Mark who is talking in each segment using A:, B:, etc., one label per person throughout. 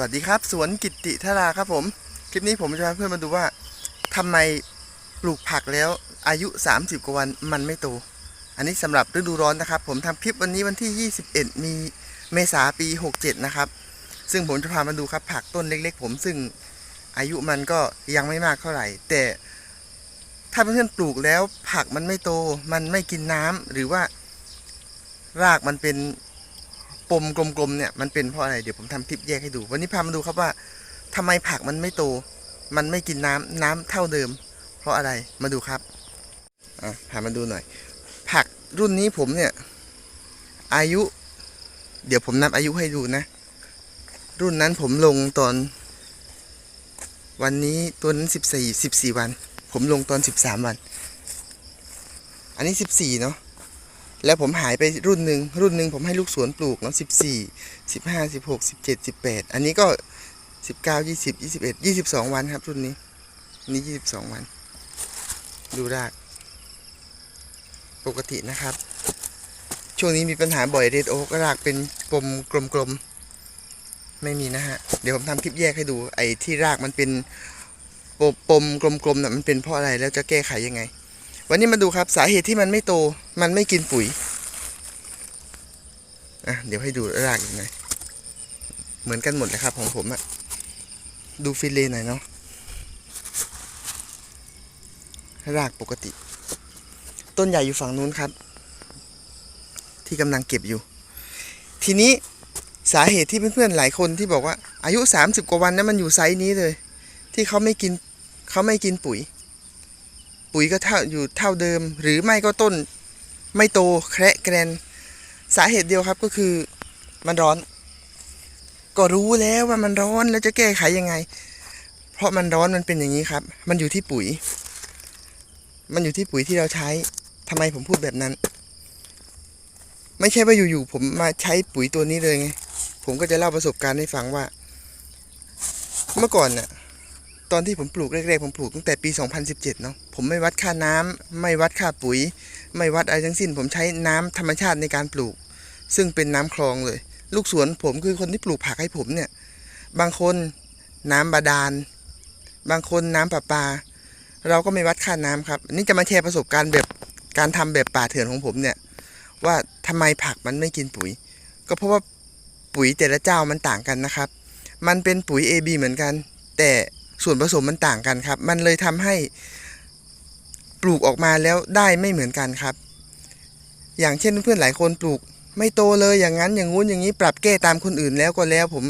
A: วัสดีครับ สวนกิตติทราครับผม คลิปนี้ผมจะพาเพื่อนมาดูว่าทำไมปลูกผักแล้วอายุ 30 กว่าวันมันไม่โต อันนี้สำหรับฤดูร้อนนะครับ ผมทำคลิปวันนี้วันที่ 21 มีเมษาปี 67 นะครับ ซึ่งผมจะพามาดูครับผักต้นเล็ก ๆ ผมซึ่งอายุมันก็ยังไม่มากเท่าไหร่ แต่ถ้าเพื่อนๆปลูกแล้วผักมันไม่โต มันไม่กินน้ำหรือว่ารากมันเป็น ปมกลมๆเนี่ยมันเป็นเพราะอะไรเดี๋ยวผมทำคลิปแยกให้ดู วันนี้พามาดูครับว่าทำไมผักมันไม่โต มันไม่กินน้ำน้ำเท่าเดิม เพราะอะไรมาดูครับอะพามาดูหน่อย ผักรุ่นนี้ผมเนี่ย อายุ เดี๋ยวผมนับอายุให้ดูนะ รุ่นนั้นผมลงตอน วันนี้ตัวนั้นสิบสี่สิบสี่วัน ผมลงตอนสิบสามวัน อันนี้สิบสี่เนาะ แล้วผมหายไปรุ่นหนึ่งรุ่นหนึ่งผมให้ลูกสวนปลูกเนาะสิบสี่สิบห้าสิบหกสิบเจ็ดสิบแปดอันนี้ก็สิบเก้ายี่สิบยี่สิบเอ็ดยี่สิบสองวันครับ รุ่นนี้นนี้ยี่สิบสองวัน ดูรากปกตินะครับ ช่วงนี้มีปัญหาบ่อยเรดโอ๊กรากเป็นปมกลมๆ ไม่มีนะฮะ เดี๋ยวผมทำคลิปแยกให้ดูไอ้ที่รากมันเป็นปมปมกลมๆน่ะมันเป็นเพราะอะไรแล้วจะแก้ไขยังไง วันนี้มาดูครับสาเหตุที่มันไม่โต มันไม่กินปุ๋ยอะเดี๋ยวให้ดูรากยังไงเหมือนกันหมดเลยครับของผมอะดูฟิเลหน่อยเนาะรากปกติ ต้นใหญ่อยู่ฝั่งนู้นครับ ที่กำลังเก็บอยู่ ทีนี้สาเหตุที่เพื่อนๆหลายคนที่บอกว่า อายุ 30 กว่าวันนั้นมันอยู่ไซส์นี้เลย ที่เขาไม่กินเขาไม่กินปุ๋ย ปุ๋ยก็เท่าอยู่เท่าเดิม หรือไม่ก็ต้นไม่โตแคระแกรนสาเหตุเดียวครับก็คือมันร้อน ก็รู้แล้วว่ามันร้อนแล้วจะแก้ไขยังไง เพราะมันร้อนมันเป็นอย่างนี้ครับ มันอยู่ที่ปุ๋ย มันอยู่ที่ปุ๋ยที่เราใช้ทำไมผมพูดแบบนั้น ไม่ใช่ว่าอยู่ๆผมมาใช้ปุ๋ยตัวนี้เลยไงผมก็จะเล่าประสบการณ์ให้ฟังว่า เมื่อก่อนน่ะ ตอนที่ผมปลูกแรกๆผมปลูกตั้งแต่ปี 2017 เนาะผมไม่วัดค่าน้ำไม่วัดค่าปุ๋ย ไม่วัดอะไรทั้งสิ้น ผมใช้น้ำธรรมชาติในการปลูก ซึ่งเป็นน้ำคลองเลย ลูกสวนผมคือคนที่ปลูกผักให้ผมเนี่ยบางคนน้ำบาดาล บางคนน้ำประปา เราก็ไม่วัดค่าน้ำครับนี่จะมาแชร์ประสบการณ์แบบการทำแบบป่าเถื่อนของผมเนี่ยว่าทำไมผักมันไม่กินปุ๋ย ก็เพราะว่าปุ๋ยแต่ละเจ้ามันต่างกันนะครับ มันเป็นปุ๋ย AB เหมือนกัน แต่ ส่วนผสมมันต่างกันครับ มันเลยทำให้ปลูกออกมาแล้วได้ไม่เหมือนกันครับ อย่างเช่นเพื่อนหลายคนปลูก ไม่โตเลยอย่างนั้นอย่างงู้นอย่างนี้ปรับแก้ตามคนอื่นแล้วก็แล้วผม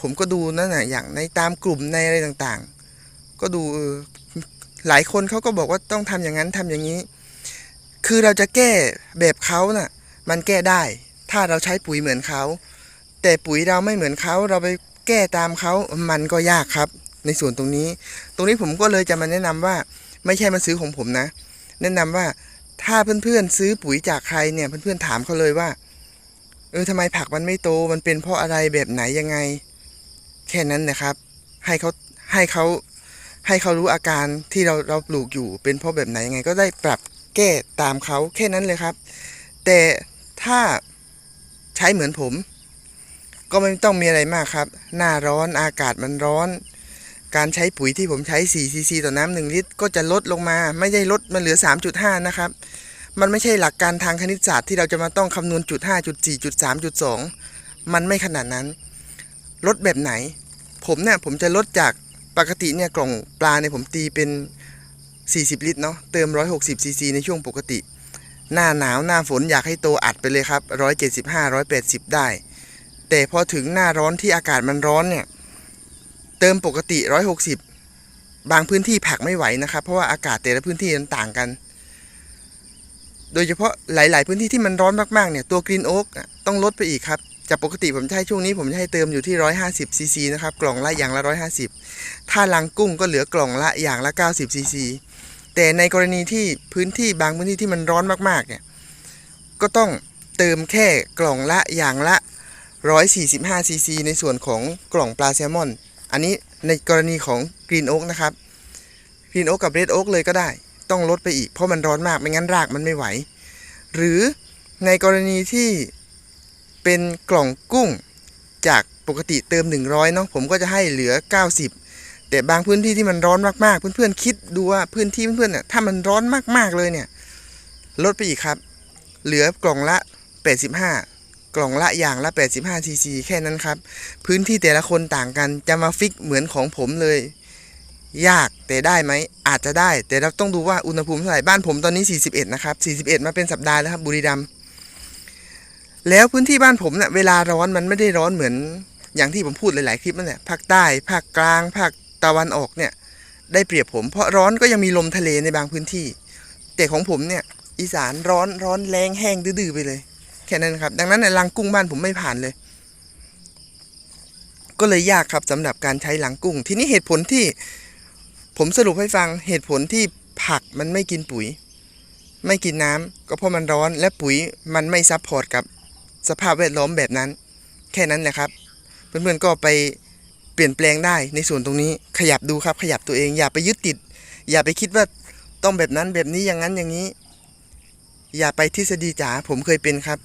A: ผมก็ดูนั่นน่ะอย่างในตามกลุ่มในอะไรต่างๆ ก็ดูหลายคนเขาก็บอกว่าต้องทำอย่างนั้นทำอย่างนี้ คือเราจะแก้แบบเขาน่ะ มันแก้ได้ ถ้าเราใช้ปุ๋ยเหมือนเขา แต่ปุ๋ยเราไม่เหมือนเขาเราไปแก้ตามเขามันก็ยากครับ ในส่วนตรงนี้ ตรงนี้ผมก็เลยจะมาแนะนำว่าไม่ใช่มาซื้อของผมนะ แนะนำว่าถ้าเพื่อนๆซื้อปุ๋ยจากใครเนี่ยเพื่อนๆถามเขาเลยว่า เออทำไมผักมันไม่โตมันเป็นเพราะอะไรแบบไหนยังไง แค่นั้นนะครับ ให้เขาให้เขาให้เขารู้อาการที่เราเราปลูกอยู่ เป็นเพราะแบบไหนยังไง ก็ได้ปรับแก้ตามเขาแค่นั้นเลยครับ แต่ถ้าใช้เหมือนผม ก็ไม่ต้องมีอะไรมากครับ หน้าร้อนอากาศมันร้อน การใช้ปุ๋ยที่ผมใช้ 4 ซีซีต่อน้ำ1ลิตร ก็จะลดลงมา ไม่ได้ลดมาเหลือ 3.5 นะครับ มันไม่ใช่หลักการทางคณิตศาสตร์ที่เราจะมาต้องคำนวณจุด5จุด4จุด3จุด2มันไม่ขนาดนั้น ลดแบบไหน ผมเนี่ยผมจะลดจากปกติเนี่ยกล่องปลาเนี่ยผมตีเป็น 40 ลิตรเนาะ เติม 160ซีซีในช่วงปกติ หน้าหนาวหน้าฝนอยากให้โตอัดไปเลยครับ 175 180 ได้ แต่พอถึงหน้าร้อนที่อากาศมันร้อนเนี่ย เติมปกติ 160 บางพื้นที่ผักไม่ไหวนะครับ เพราะว่าอากาศแต่ละพื้นที่มันต่างกัน โดยเฉพาะหลาย ๆ พื้นที่ที่มันร้อนมาก ๆ เนี่ยตัวกรีนโอ๊กต้องลดไปอีกครับจากปกติผมจะให้ช่วงนี้ผมจะให้เติมอยู่ที่ 150ซีซีนะครับกล่องละอย่างละ 150 ถ้าลังกุ้งก็เหลือกล่องละอย่างละ 90ซีซีแต่ในกรณีที่พื้นที่บางพื้นที่ที่มันร้อนมากๆเนี่ยก็ต้องเติมแค่กล่องละอย่างละ 145ซีซีในส่วนของกล่องปลาแซลมอน อันนี้ในกรณีของกรีนโอ๊กนะครับกรีนโอ๊กกับเรดโอ๊กเลยก็ได้ ต้องลดไปอีกเพราะมันร้อนมากไม่งั้นรากมันไม่ไหว หรือในกรณีที่เป็นกล่องกุ้งจากปกติเติม 100เนาะผมก็จะให้เหลือ 90 แต่บางพื้นที่ที่มันร้อนมากๆ เพื่อนๆคิดดูว่าพื้นที่เพื่อนๆเนี่ยถ้ามันร้อนมากๆเลยเนี่ยลดไปอีกครับ เหลือกล่องละ 85 กล่องละอย่างละ 85 ซีซีแค่นั้นครับ พื้นที่แต่ละคนต่างกันจะมาฟิกเหมือนของผมเลย ยากแต่ได้ไหม อาจจะได้ แต่เราต้องดูว่าอุณหภูมิเท่าไหร่ บ้านผมตอนนี้ 41 นะครับ 41 มาเป็นสัปดาห์แล้วครับบุรีรัมย์แล้วพื้นที่บ้านผมเนะ่ะเวลาร้อนมันไม่ได้ร้อนเหมือน อย่างที่ผมพูดหลาย ๆ คลิปนั่นแหละภาคใต้ภาคกลางภาคตะวันออกเนี่ยได้เปรียบผมเพราะร้อนก็ยังมีลมทะเลในบางพื้นที่ แต่ของผมเนี่ยอีสานร้อนร้อนแรงแห้งดื้อไปเลย ค่นั้นครับ ดังนั้นในรังกุ้งบ้านผมไม่ผ่านเลย ก็เลยยากครับสำหรับการใช้ลังกุ้ง ทีนี้เหตุผลที่ ผมสรุปให้ฟังเหตุผลที่ผักมันไม่กินปุ๋ย ไม่กินน้ำก็เพราะมันร้อนและปุ๋ยมันไม่ซับพอร์ตกับสภาพแวดล้อมแบบนั้น แค่นั้นแหละครับ เพื่อนๆก็ไปเปลี่ยนแปลงได้ในส่วนตรงนี้ขยับดูครับ ขยับตัวเอง อย่าไปยึดติด อย่าไปคิดว่าต้องแบบนั้นแบบนี้อย่างนั้นอย่างนี้ อย่าไปทฤษฎีจ๋าผมเคยเป็นครับ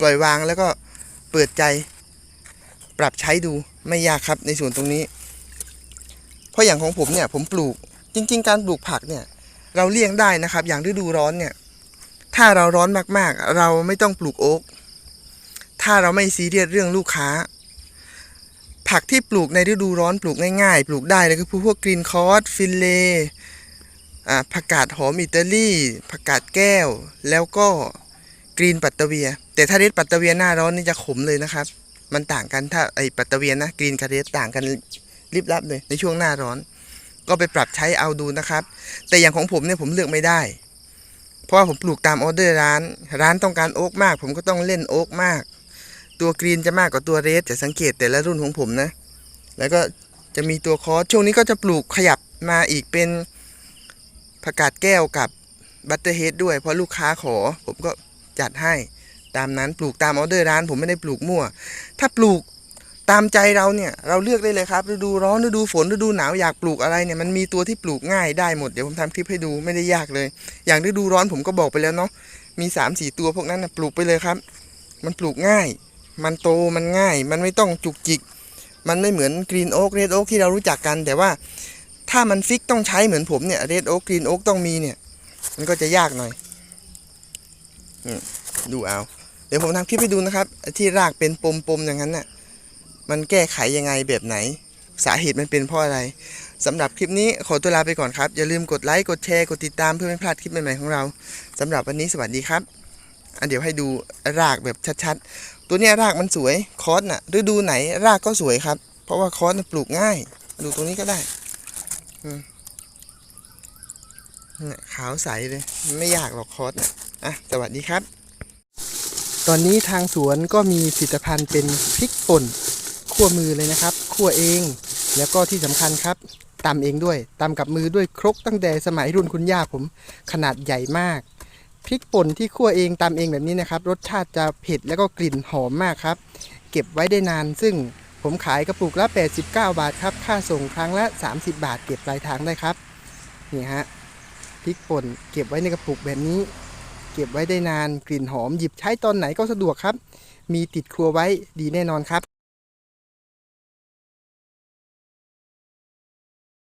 A: ปล่อยวางแล้วก็เปิดใจ ปรับใช้ดูไม่ยากครับในส่วนตรงนี้ เพราะอย่างของผมเนี่ยผมปลูกจริง ๆ การปลูกผักเนี่ย เราเลี่ยงได้นะครับ อย่างฤดูร้อนเนี่ย ถ้าเราร้อนมากๆ เราไม่ต้องปลูกโอ๊กถ้าเราไม่ซีเรียสเรื่องลูกค้า ผักที่ปลูกในฤดูร้อนปลูกง่ายๆ ปลูกได้เลยคือพวกกรีนคอร์สฟินเลอ่าผักกาดหอมอิตาลีผักกาดแก้ว แล้วก็ กรีนปัตตเวีย แต่ถ้าเรดปัตตเวียหน้าร้อนนี่จะขมเลยนะครับ มันต่างกันถ้าไอปัตตเวียนะกรีนกับเรดต่างกันลิบลับเลยในช่วงหน้าร้อน ก็ไปปรับใช้เอาดูนะครับ แต่อย่างของผมเนี่ยผมเลือกไม่ได้ เพราะว่าผมปลูกตามออเดอร์ร้าน ร้านต้องการโอ๊กมาก ผมก็ต้องเล่นโอ๊กมาก ตัวกรีนจะมากกว่าตัวเรดจะสังเกตแต่ละรุ่นของผมนะ แล้วก็จะมีตัวคอสช่วงนี้ก็จะปลูกขยับมาอีกเป็นผักกาดแก้วกับบัตเตอร์เฮดด้วยเพราะลูกค้าขอผมก็ จัดให้ตามนั้นปลูกตามออเดอร์ร้านผมไม่ได้ปลูกมั่ว ถ้าปลูกตามใจเราเนี่ยเราเลือกได้เลยครับฤดูร้อนฤดูฝนฤดูหนาวอยากปลูกอะไรเนี่ยมันมีตัวที่ปลูกง่ายได้หมดเดี๋ยวผมทำคลิปให้ดูไม่ได้ยากเลย อย่างฤดูร้อนผมก็บอกไปแล้วเนาะมี3ามสี่ตัวพวกนั้นนะปลูกไปเลยครับ มันปลูกง่าย มันโตมันง่าย มันไม่ต้องจุกจิก มันไม่เหมือนกรีนโอ๊กเรดโอ๊กที่เรารู้จักกัน แต่ว่าถ้ามันฟิกต้องใช้เหมือนผมเนี่ยเรดโอ๊กกรีนโอ๊กต้องมีเนี่ยมันก็จะยากหน่อย ดูเอา เดี๋ยวผมทำคลิปให้ดูนะครับ ที่รากเป็นปมๆอย่างนั้นน่ะ มันแก้ไขยังไงแบบไหน สาเหตุมันเป็นเพราะอะไรสำหรับคลิปนี้ขอตัวลาไปก่อนครับ อย่าลืมกดไลค์ กดแชร์ กดติดตามเพื่อไม่พลาดคลิปใหม่ๆของเราสำหรับวันนี้สวัสดีครับอันเดี๋ยวให้ดูรากแบบชัดๆ ตัวเนี้ยรากมันสวยคอสน่ะฤดูไหนรากก็สวยครับ เพราะว่าคอสปลูกง่าย ดูตรงนี้ก็ได้ขาวใสเลย ไม่ยากหรอกคอสน่ะ อะสวัสดีครับ ตอนนี้ทางสวนก็มีผลิตภัณฑ์เป็นพริกป่นคั่วมือเลยนะครับคั่วเอง แล้วก็ที่สำคัญครับตำเองด้วยตำกับมือด้วยครกตั้งแต่สมัยรุ่นคุณย่าผมขนาดใหญ่มากพริกป่นที่คั่วเองตำเองแบบนี้นะครับ รสชาติจะเผ็ดแล้วก็กลิ่นหอมมากครับ เก็บไว้ได้นาน ซึ่งผมขายกระปุกละ 89 บาทครับ ค่าส่งครั้งละ 30 บาท เก็บปลายทางได้ครับ นี่ฮะพริกป่นเก็บไว้ในกระปุกแบบนี้ เก็บไว้ได้นาน กลิ่นหอมหยิบใช้ตอนไหนก็สะดวกครับ มีติดครัวไว้ดีแน่นอนครับ